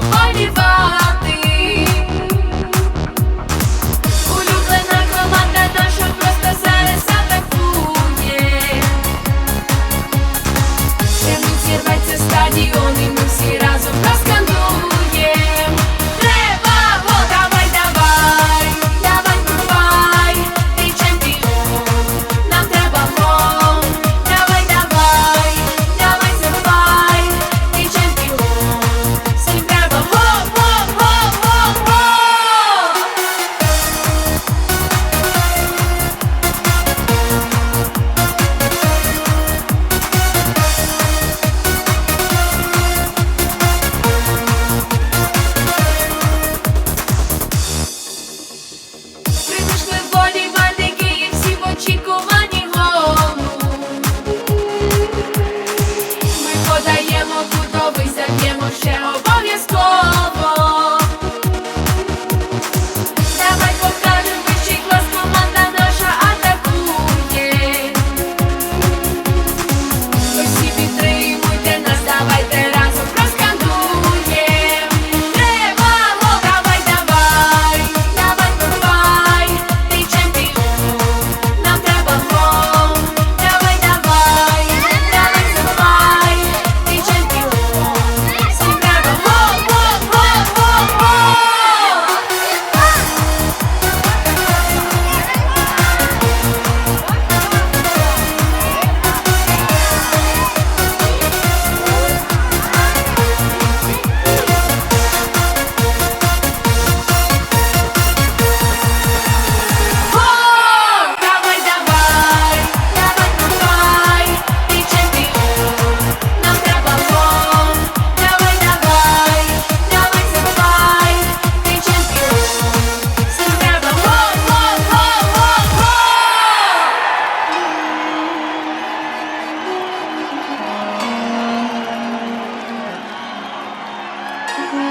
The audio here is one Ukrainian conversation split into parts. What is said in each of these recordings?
кохані вам. Bye.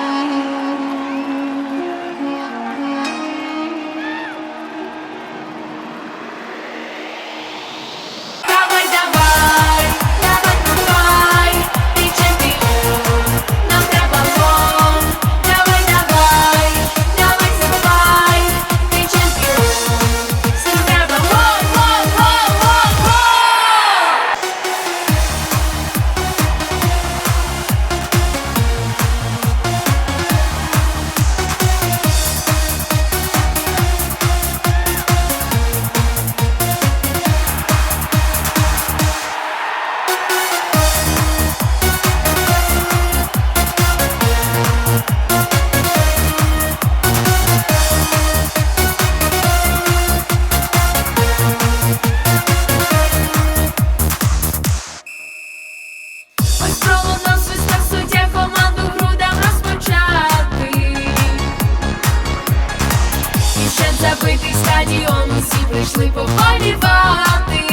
пролунав свисток, суддя команду грудам розпочати. І ще забитий стадіон, всі прийшли поболівати.